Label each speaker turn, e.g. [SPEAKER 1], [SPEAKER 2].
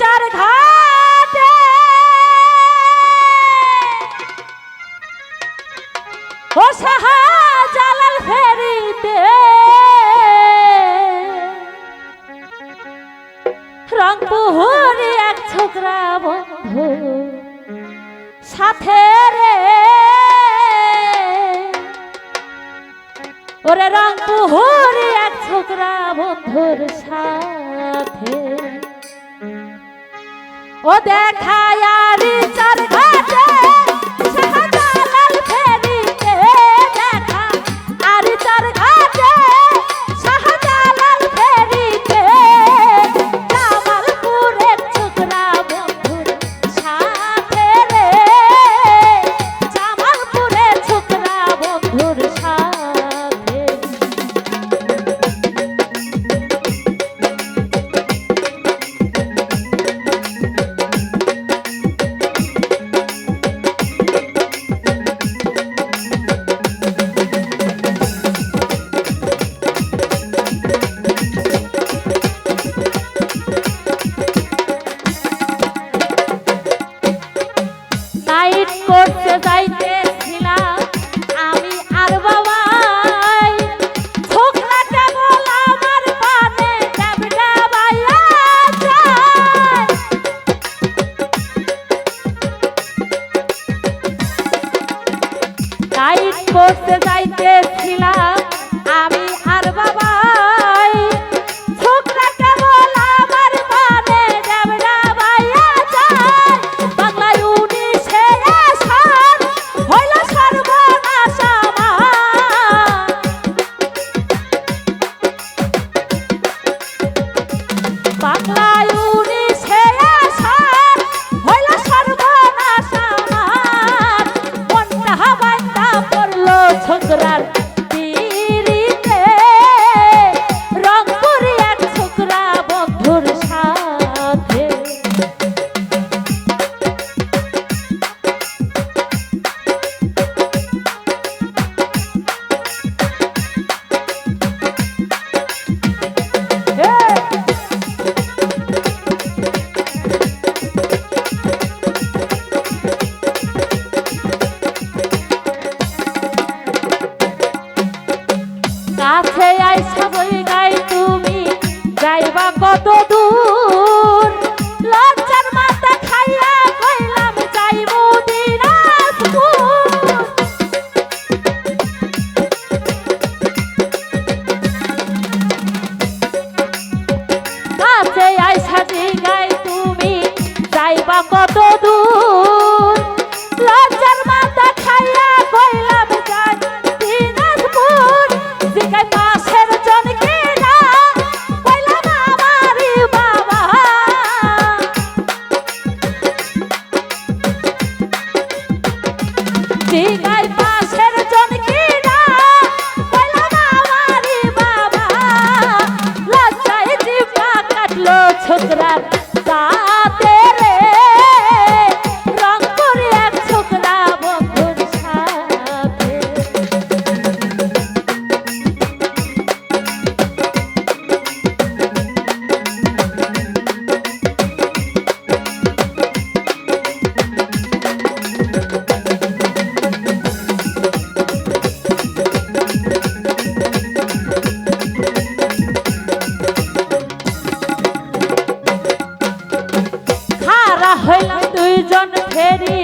[SPEAKER 1] চার ঘাটে। ও শাহজালাল ফেরিতে। রংপুরি এক ছোকরা বন্ধু সাথে রে। ওরে রংপুরি এক ছোকরা বন্ধুর সাথে। ও দেখায় আরি চার ঘাটে। করতে চাইতেছিলাম আমি আর বাবা করতে যাইতেছিলাম ছোকরার কাছে আইসা বই গাই তুমি, যাইবা কত দূর? লজ্জার মাথা খাইয়া কইলাম, যাইবো কাছে আইসা গাই তুমি, যাইবা কত দূর? জিগাই পাশের জনকে আমরা হইলাম দুইজন ফেরি